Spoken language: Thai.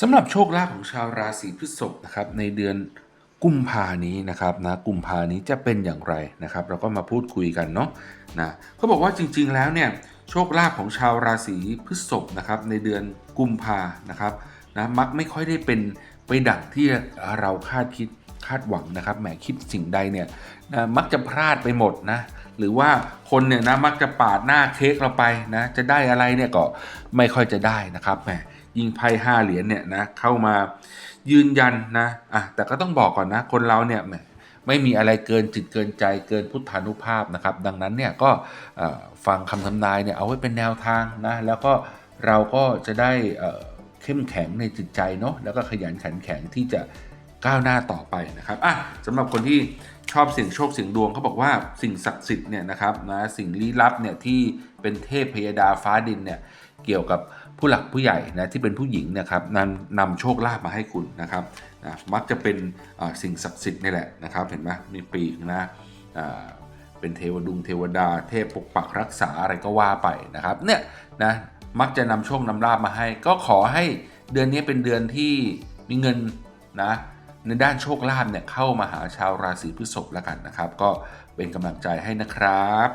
สำหรับโชคลาภของชาวราศีพฤษภนะครับในเดือนกุมภานี้นะครับนะกุมภานี้จะเป็นอย่างไรนะครับ เราก็มาพูดคุยกันเนาะนะเขาบอกว่าจริง ๆ แล้วเนี่ยโชคลาภของชาวราศีพฤษภนะครับในเดือนกุมภานะครับนะมักไม่ค่อยได้เป็นไปดั่งที่เราคาดคิดคาดหวังนะครับแหมคิดสิ่งใดเนี่ยนะมักจะพลาดไปหมดนะหรือว่าคนเนี่ยนะมักจะปาดหน้าเค้กเราไปนะจะได้อะไรเนี่ยก็ไม่ค่อยจะได้นะครับแหม ยิงไพ่ห้าเหรียญเนี่ยนะเข้ามายืนยันนะอะแต่ก็ต้องบอกก่อนนะ คนเราเนี่ยแหมไม่มีอะไรเกินจิตเกินใจเกินพุทธานุภาพนะครับ ดังนั้นเนี่ยก็ฟังคำทำนายเนี่ยเอาไว้เป็นแนวทางนะแล้วก็เราก็จะได้เข้มแข็งในจิตใจเนาะแล้วก็ขยันขันแข็งที่จะ ก้าวหน้าต่อไปนะครับอะสำหรับคนที่ชอบเสี่ยงโชคเสี่ยงดวงเขาบอกว่าสิ่งศักดิ์สิทธิ์เนี่ยนะครับนะสิ่งลี้ลับเนี่ยที่เป็นเทพพยดาฟ้าดินเนี่ยเกี่ยวกับผู้หลักผู้ใหญ่นะที่เป็นผู้หญิงนะครับนำนำโชคลาภมาให้คุณนะครับนะมักจะเป็นสิ่งศักดิ์สิทธิ์นี่แหละนะครับ เห็นไหมมีปีกนะเป็นเทวดุงเทวดา เทพปกปักรักษาอะไรก็ว่าไปนะครับเนี่ยนะมักจะนำโชคนำลาภมาให้ ก็ขอให้เดือนนี้เป็นเดือนที่มีเงินนะ ในด้านโชคลาภเนี่ยเข้ามาหาชาวราศีพฤษภแล้วกันนะครับ ก็เป็นกำลังใจให้นะครับ